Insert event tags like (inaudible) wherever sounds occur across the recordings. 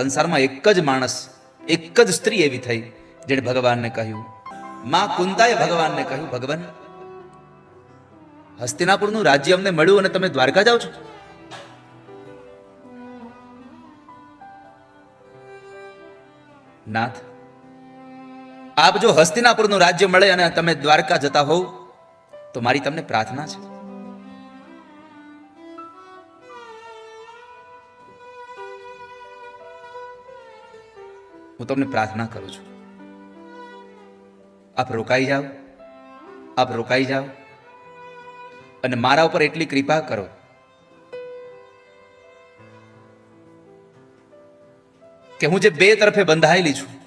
સંસારમાં એક જ માણસ, એક જ સ્ત્રી એવી થઈ જેણે ભગવાનને કહ્યું, માં કુંતાએ ભગવાનને કહ્યું, ભગવાન, હસ્તિનાપુરનું રાજ્ય અમને મળ્યું અને તમે દ્વારકા જાઓ છો. નાથ, આપ જો હસ્તિનાપુરનું રાજ્ય મળે અને તમે દ્વારકા જતા હોવ, તો મારી તમને પ્રાર્થના છે. હું તમને પ્રાર્થના કરું છું. આપ રોકાઈ જાઓ. આપ રોકાઈ જાઓ. અને મારા ઉપર એટલી કૃપા કરો. કે હું જે બે તરફે બંધાયેલી છું,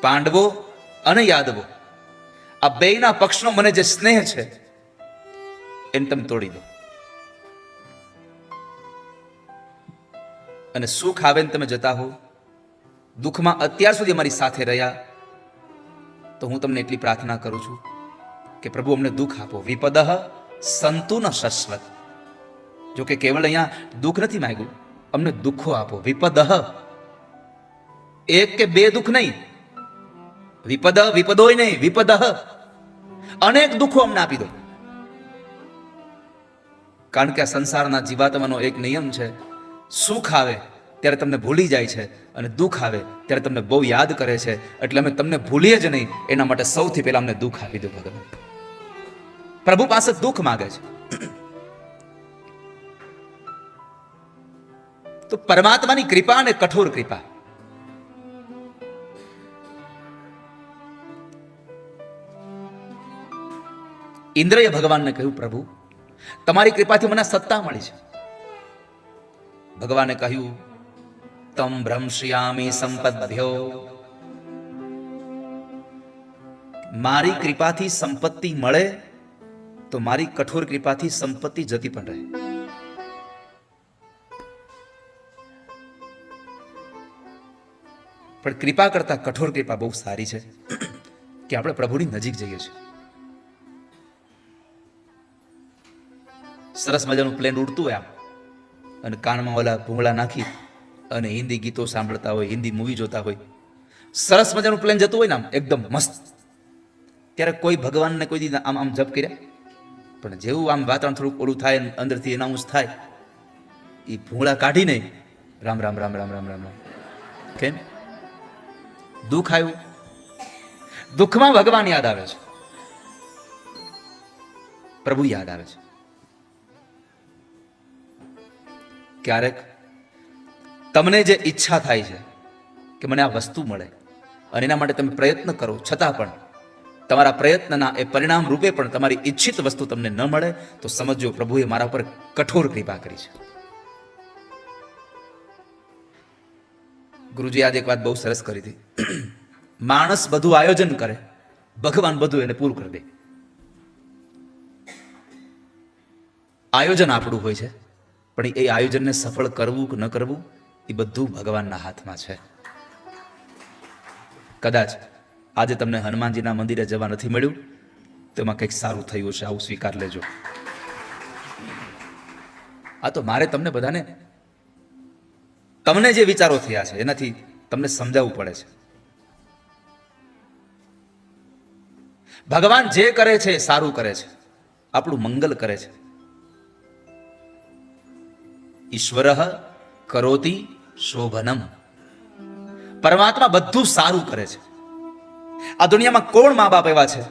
પાંડવો અને યાદવો, આ બેયના પક્ષનો મને જે સ્નેહ છે, એને તમે તોડી દો. અને સુખ આવે ને તમે જતા હો દુઃખમાં અત્યાર સુધી અમારી સાથે રહ્યા, તો હું તમને એટલી પ્રાર્થના કરું છું કે પ્રભુ અમને દુઃખ આપો. વિપદ સંતુ ન શશ્વત. જો કે કેવળ અહીંયા દુઃખ નથી માંગ્યું, અમને દુઃખો આપો. વિપદ એક કે બે દુઃખ નહીં. વિપદ વિપદોય નહીં, વિપદ અનેક દુઃખો અમને આપી દો. કારણ કે આ સંસારના જીવાત્માનો એક નિયમ છે, સુખ આવે ત્યારે તમને ભૂલી જાય છે અને દુઃખ આવે ત્યારે તમને બહુ યાદ કરે છે. એટલે અમે તમને ભૂલીએ જ નહીં. એના માટે સૌથી પહેલા અમને દુઃખ આપી દો ભગવાન. પ્રભુ પાસે દુઃખ માગે છે. તો પરમાત્માની કૃપા અને કઠોર કૃપા. ઇન્દ્રએ ભગવાનને કહ્યું, પ્રભુ, તમારી કૃપાથી મને સત્તા મળી છે. ભગવાને કહ્યું તમ ભ્રમશ્યામી સંપદ્યો મારી કૃપાથી સંપત્તિ મળે તો મારી કઠોર કૃપાથી સંપત્તિ જતી પણ રહે પણ કૃપા કરતા કઠોર કૃપા બહુ સારી છે કે આપણે પ્રભુની નજીક જઈએ છીએ સરસ મજાનું પ્લેન ઉડતું હોય આમ, અને કાનમાં ઓલા ભૂંગળા નાખી અને હિન્દી ગીતો સાંભળતા હોય, હિન્દી મૂવી જોતા હોય. સરસ મજાનું પ્લેન જતું હોય ને આમ, એકદમ મસ્ત. ત્યારે કોઈ ભગવાનને કોઈ આમ આમ જપ કર્યા? પણ જેવું આમ વાતાવરણ થોડુંક ઓળું થાય અંદરથી એનાઉન્સ થાય, એ ભૂંગળા કાઢીને રામ રામ રામ રામ રામ રામ રામ. કેમ? દુઃખ આવ્યું? દુઃખમાં ભગવાન યાદ આવે છે. પ્રભુ યાદ આવે છે. ક્યારેક તમને જે ઈચ્છા થાય છે કે મને આ વસ્તુ મળે અને એના માટે તમે પ્રયત્ન કરો, છતાં પણ તમારા પ્રયત્નના એ પરિણામ રૂપે પણ તમારી ઈચ્છિત વસ્તુ તમને ન મળે, તો સમજો પ્રભુએ મારા પર કઠોર કૃપા કરી છે. ગુરુજી, આજે એક વાત બહુ સરસ કરી હતી. (clears throat) માણસ બધું આયોજન કરે, ભગવાન બધું એને પૂરું કરી દે. આયોજન આપણું હોય છે, પણ એ આયોજનને સફળ કરવું કે ન કરવું એ બધું ભગવાનના હાથમાં છે. કદાચ આજે તમને હનુમાનજીના મંદિરે જવા નથી મળ્યું તેમાં કંઈક સારું થયું છે આવું સ્વીકાર લેજો. આ તો મારે તમને બધાને તમને જે વિચારો થયા છે, એનાથી તમને સમજાવવું પડે છે. ભગવાન જે કરે છે, એ સારું કરે છે. આપણું મંગલ કરે છે. ઈશ્વર કરોતી શોભનમ પરમાત્મા બધું સારું કરે છે। આ દુનિયામાં કોણ મા બાપ એવા છે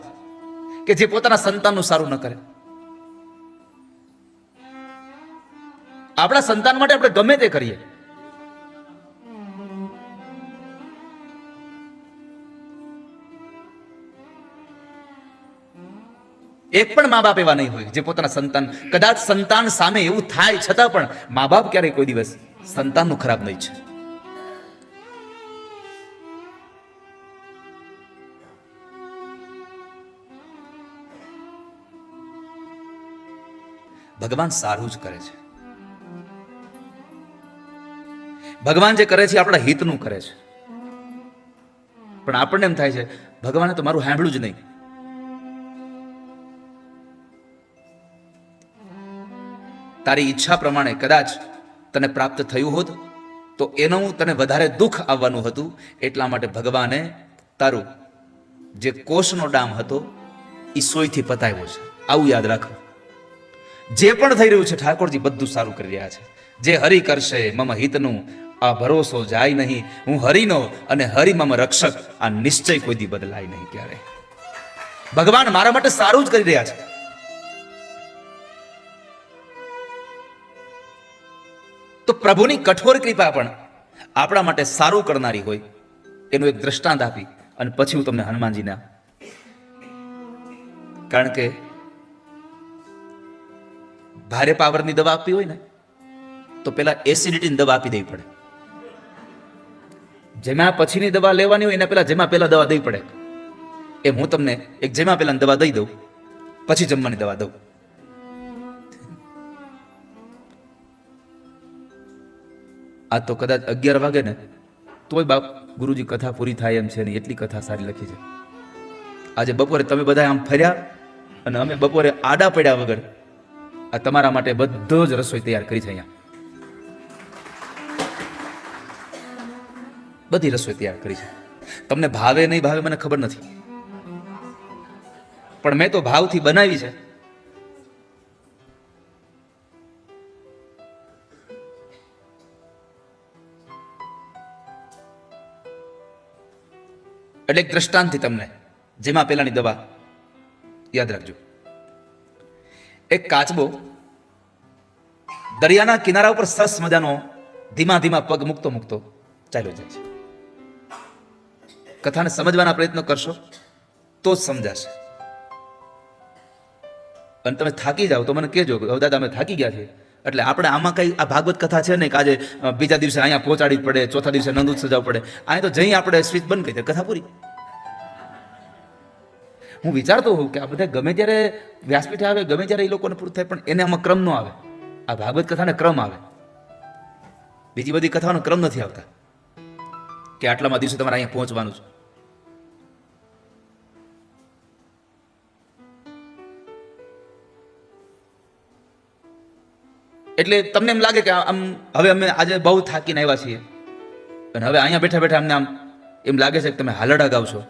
કે જે પોતાના સંતાનનું સારું ન કરે? આપણા સંતાન માટે આપણે ગમે તે કરીએ. એક પણ મા બાપ એવા નહીં હોય જે પોતાના સંતાન, કદાચ સંતાન સામે એવું થાય છતાં પણ મા બાપ ક્યારેય કોઈ દિવસ સંતાનનું ખરાબ નહીં છે. ભગવાન સારું જ કરે છે. ભગવાન જે કરે છે આપણા હિતનું કરે છે. પણ આપણને એમ થાય છે, ભગવાને તો મારું સાંભળ્યું જ નહીં. તારી ઈચ્છા પ્રમાણે કદાચ તને પ્રાપ્ત થયું હોત, તો એનું તને વધારે દુઃખ આવવાનું હતું. એટલા માટે ભગવાને તારું જે કોષનો ડામ હતો એ સોયથી પતાવ્યો છે. આવું યાદ રાખો. જે પણ થઈ રહ્યું છે, ઠાકોરજી બધું સારું કરી રહ્યા છે. જે હરિ કરશે, મમ હિતનું આ ભરોસો જાય નહીં. હું હરિનો અને હરિ મમ રક્ષક, આ નિશ્ચય કોઈ દી બદલાય નહીં ક્યારે. ભગવાન મારા માટે સારું જ કરી રહ્યા છે. તો પ્રભુની કઠોર કૃપા પણ આપણા માટે સારું કરનારી હોય, એનું એક દ્રષ્ટાંત આપી અને પછી હું તમને હનુમાનજીના કારણ કે ભારે પાવરની દવા આપવી હોય ને, તો પેલા એસિડિટીની દવા આપી દેવી પડે. જેમાં પછીની દવા લેવાની હોય એના પેલા જેમાં પેલા દવા દેવી પડે. એમ હું તમને એક જેમાં પેલા દવા દઈ દઉં, પછી જમવાની દવા દઉં. આ તો કદાચ અગિયાર વાગે ને, તોય બાપ ગુરુજી કથા પૂરી થાય એમ છે ને એટલી કથા સારી લખી છે. આજે બપોરે તમે બધા આમ ફર્યા અને અમે બપોરે આડા પડ્યા વગર આ તમારા માટે બધો જ રસોઈ તૈયાર કરી છે અહીંયા. બધી રસોઈ તૈયાર કરી છે. તમને ભાવે નહીં ભાવે મને ખબર નથી. પણ મેં તો ભાવથી બનાવી છે. એટલે એક દ્રષ્ટાંતથી તમને, જેમાં પેલાની દવા. યાદ રાખજો. એક કાચબો દરિયાના કિનારા ઉપર સરસ મજાનો ધીમા ધીમા પગ મૂકતો મૂકતો ચાલ્યો જાય છે. કથાને સમજવાના પ્રયત્ન કરશો તો જ સમજાશે. અને તમે થાકી જાઓ તો મને કહેજો હવે દાદા, અમે થાકી ગયા છીએ. એટલે આપણે આમાં કંઈ આ ભાગવત કથા છે ને કે આજે બીજા દિવસે અહીંયા પહોંચાડી પડે, ચોથા દિવસે નંદુત સજાવવું પડે. અહીંયા તો જઈ આપણે સ્વિચ બંધ કરી દે, કથા પૂરી. હું વિચારતો હોઉં કે આ બધા ગમે ત્યારે વ્યાસપીઠે આવે, ગમે ત્યારે એ લોકોને પૂરું થાય, પણ એને આમાં ક્રમ ન આવે. આ ભાગવત કથાને ક્રમ આવે. બીજી બધી કથાનો ક્રમ નથી આવતા. કે આટલામાં દિવસે તમારે અહીંયા પહોંચવાનું છે. એટલે તમને એમ લાગે કે આમ હવે અમે આજે બહુ થાકીને આવ્યા છીએ. અને હવે અહીંયા બેઠા બેઠા અમને આમ એમ લાગે છે કે તમે હાલડા ગાવશો.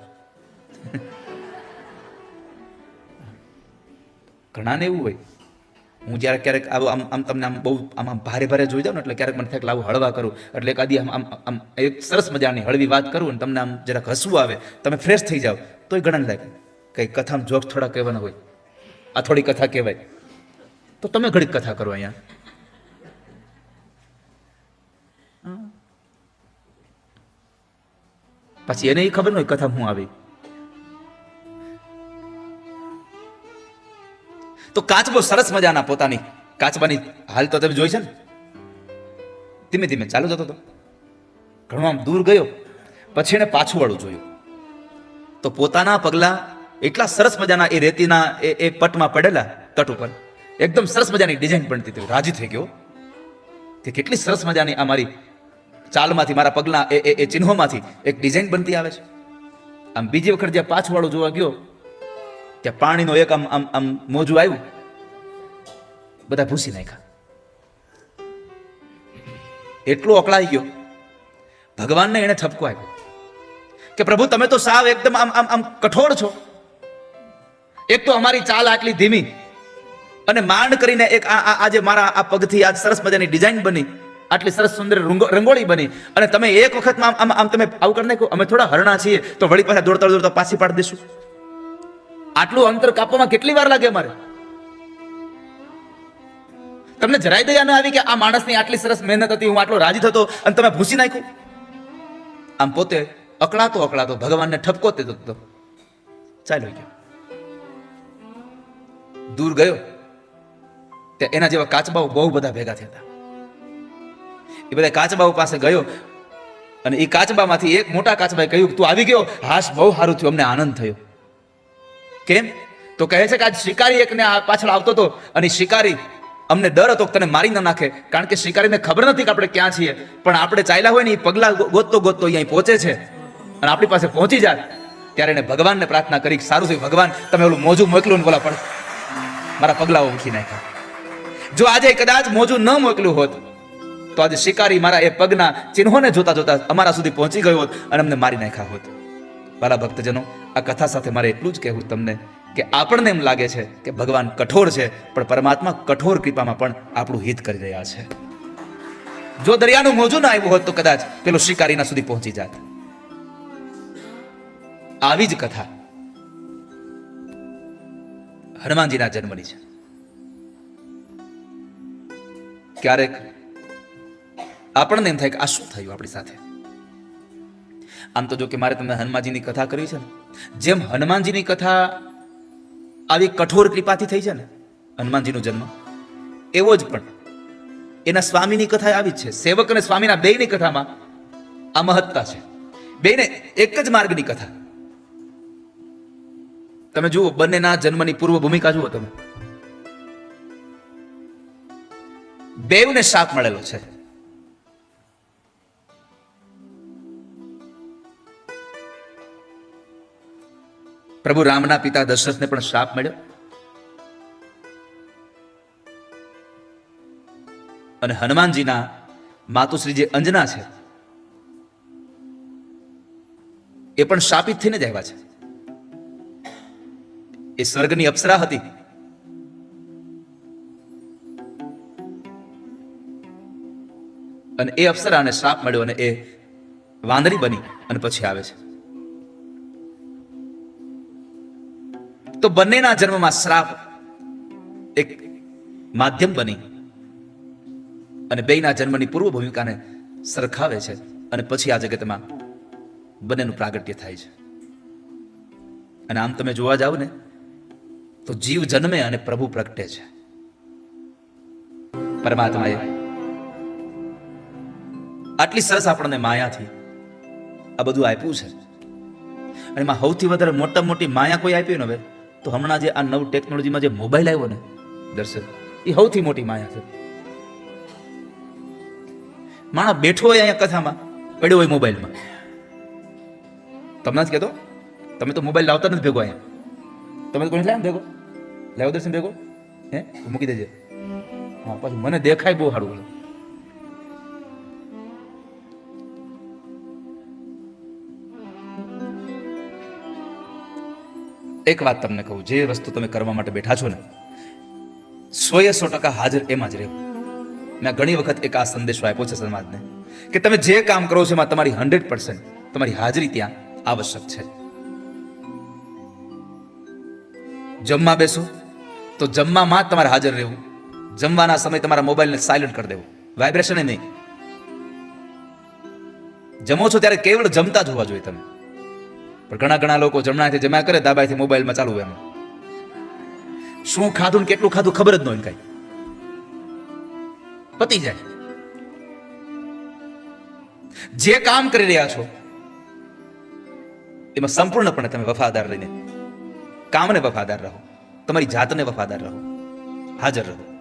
ઘણાને એવું હોય. હું જ્યારે ક્યારેક આવું આમ આમ તમને આમ બહુ આમ આમ ભારે ભારે જોઈ જાઉં ને એટલે ક્યારેક મને થાય લાવું હળવા કરું. એટલે એક આદી આમ આમ આમ એક સરસ મજાની હળવી વાત કરું અને તમને આમ જરાક હસવું આવે. તમે ફ્રેશ થઈ જાઓ. તોય ઘણાને લાગે. કંઈ કથામાં જોક્સ થોડા કહેવાના હોય. આ થોડી કથા કહેવાય. તો તમે ઘડીક કથા કરો અહીંયા. પછી એને એ ખબર ન હોય કથા હું આવી. તો કાચબો સરસ મજાના પોતાની, કાચબાની હાલ તો તમે જોઈ છે ને? ધીમે ધીમે ચાલુ જતો હતો. ઘણો આમ દૂર ગયો, પછી એને પાછું વાળું જોયું. તો પોતાના પગલા એટલા સરસ મજાના એ રેતીના એ એ પટમાં પડેલા તટ ઉપર, એકદમ સરસ મજાની ડિઝાઇન બનતી હતી, રાજી થઈ ગયો. કે કેટલી સરસ મજાની આ મારી ચાલમાંથી, મારા પગલા એ, એ- ચિહ્નોમાંથી એક ડિઝાઇન બનતી આવે છે. આમ બીજી વખત જ્યાં પાછવાળો જોવા ગયો, ત્યાં પાણીનો એક આમ આમ આમ મોજું આવ્યું. બધા ભૂસી નાખ્યા. એટલો અકળાઈ ગયો. ભગવાનને એને ઠપકો આપ્યો કે પ્રભુ, તમે તો સાવ એકદમ આમ આમ આમ કઠોર છો. એક તો અમારી ચાલ આટલી ધીમી અને માંડ કરીને એક આ- આજે મારા, આ પગથી આજ સરસ મજાની ડિઝાઇન બની. આટલી સરસ સુંદર રંગોળી બની. અને તમે એક વખત આમ આમ તમે આવું કરી નાખ્યું અમે થોડા હરણા છીએ. તો વળી પાછા દોડતા દોડતા પાછી પાડી દઈશું. આટલું અંતર કાપવામાં કેટલી વાર લાગે અમારે? તમને જરાય દયા ન આવી કે આ માણસની આટલી સરસ મહેનત હતી, હું આટલો રાજી થતો અને તમે ભૂસી નાખ્યું? આમ પોતે અકળાતો અકળાતો ભગવાનને ઠપકો તે તો ચાલ્યો ગયો દૂર ગયો. તે એના જેવા કાચબાઓ બહુ બધા ભેગા થયા હતા. એ બધા કાચબાઓ પાસે ગયો અને એ કાચબામાંથી એક મોટા કાચબાએ કહ્યું તું આવી ગયો? હાશ, બહુ સારું થયું, અમને આનંદ થયો. કેમ? તો કહે છે કે આજ શિકારી એકને પાછળ આવતો હતો અને શિકારી અમને ડર હતો તને મારી ન નાખે, કારણ કે શિકારીને ખબર નથી કે આપણે ક્યાં છીએ. પણ આપણે ચાલ્યા હોય ને એ પગલા ગોતતો ગોતતો અહીંયા પહોંચે છે. અને આપણી પાસે પહોંચી જાય. ત્યારે એને ભગવાનને પ્રાર્થના કરી સારું થયું, ભગવાન, તમે ઓલું મોજું મોકલું ને બોલા, પણ મારા પગલાઓ મૂકી નાખ્યા. જો આજે કદાચ મોજું ન મોકલ્યું હોત તો આજે શિકારી મારા એ પગના ચિહ્નોને જોતા જોતા અમારા સુધી પહોંચી ગયો હોત અને અમને મારી નાખ્યા હોત. વાલા ભક્તજનો, આ કથા સાથે મારે એટલું જ કહેવું તમને કે આપણને એમ લાગે છે કે ભગવાન કઠોર છે, પણ પરમાત્મા કઠોર કૃપામાં પણ આપણું હિત કરી રહ્યા છે. જો દરિયાનું મોજું ના આવ્યું હોત તો કદાચ પેલો શિકારીના સુધી પહોંચી જાત. આવી જ કથા હનુમાનજીના જન્મની છે. ક્યારેક આપણને એમ થાય કે આ શું થયું આપણી સાથે? આમ તો જો કે મારે તમને હનુમાનજીની કથા કરવી છે ને? જેમ હનુમાનજીની કથા આવી કઠોર કૃપાથી થઈ છે ને, હનુમાનજીનો જન્મ, એવો જ પણ એના સ્વામીની કથા આવી જ છે. સેવક અને સ્વામીના બેયની કથામાં આ મહત્તા છે. બેને એક જ માર્ગની કથા. તમે જુઓ, બંનેના જન્મની પૂર્વ ભૂમિકા જુઓ તમે. બેવને શાપ મળેલો છે. પ્રભુ રામના પિતા દશરથને પણ શ્રાપ મળ્યો. અને હનુમાનજીના માતુશ્રી જે અંજના છે, એ પણ શાપિત થઈને જ આવ્યા છે. એ સ્વર્ગની અપ્સરા હતી. અને એ અપ્સરાને શ્રાપ મળ્યો અને એ વાંદરી બની અને પછી આવે છે. તો બંનેના જન્મમાં શ્રાપ એક માધ્યમ બની અને બેયના જન્મની પૂર્વ ભૂમિકાને સરખાવે છે અને પછી આ જગતમાં બંનેનું પ્રાગટ્ય થાય છે. અને આમ તમે જોવા જાવ ને, તો જીવ જન્મે અને પ્રભુ પ્રગટે છે. પરમાત્માએ આટલી સરસ આપણને માયાથી આ બધું આપ્યું છે. અને એમાં સૌથી વધારે મોટા મોટી માયા કોઈ આપી ને હવે? તો હમણાં જે આ નવ ટેકનોલોજીમાં જે મોબાઈલ આવ્યો ને દર્શન એ સૌથી મોટી માયા છે. માણસ બેઠો હોય અહીંયા કથામાં, પડ્યો હોય મોબાઈલમાં. તમને જ કહેતો, તમે તો મોબાઈલ લાવતા નથી ભેગો અહીંયા. તમે તો કોઈ લાવ ભેગો? લાવ્યો દર્શન ભેગો? હે? મૂકી દેજે. હા, પાછું મને દેખાય બહુ સારું એક વાત તમને કહું, જે વસ્તુ તમે કરવા માટે બેઠા છો ને, સોએ સો ટકા હાજર એમાં જ રહેવું. મેં ઘણી વખત એક આ સંદેશો આપ્યો છે સમાજને, કે તમે જે કામ કરો છો એમાં તમારી હંડ્રેડ પર્સન્ટ તમારી હાજરી ત્યાં આવશ્યક છે. જમવા બેસો, તો જમવામાં જ તમારે હાજર રહેવું. જમવાના સમય તમારા મોબાઈલને સાયલન્ટ કરી દેવું. વાઇબ્રેશન નહીં. જમો છો ત્યારે કેવળ જમતા જ હોવા જોઈએ તમે. પણ ઘણા ઘણા લોકો જમણાથી જમા કરે દાબાથી મોબાઈલમાં ચાલુ એમ. શું ખાધું ને કેટલું ખાધું ખબર જ ન હોય કઈ. પતી જાય. જે કામ કરી રહ્યા છો, એમાં સંપૂર્ણપણે તમે વફાદાર રહીને, કામને વફાદાર રહો, તમારી જાતને વફાદાર રહો, હાજર રહો.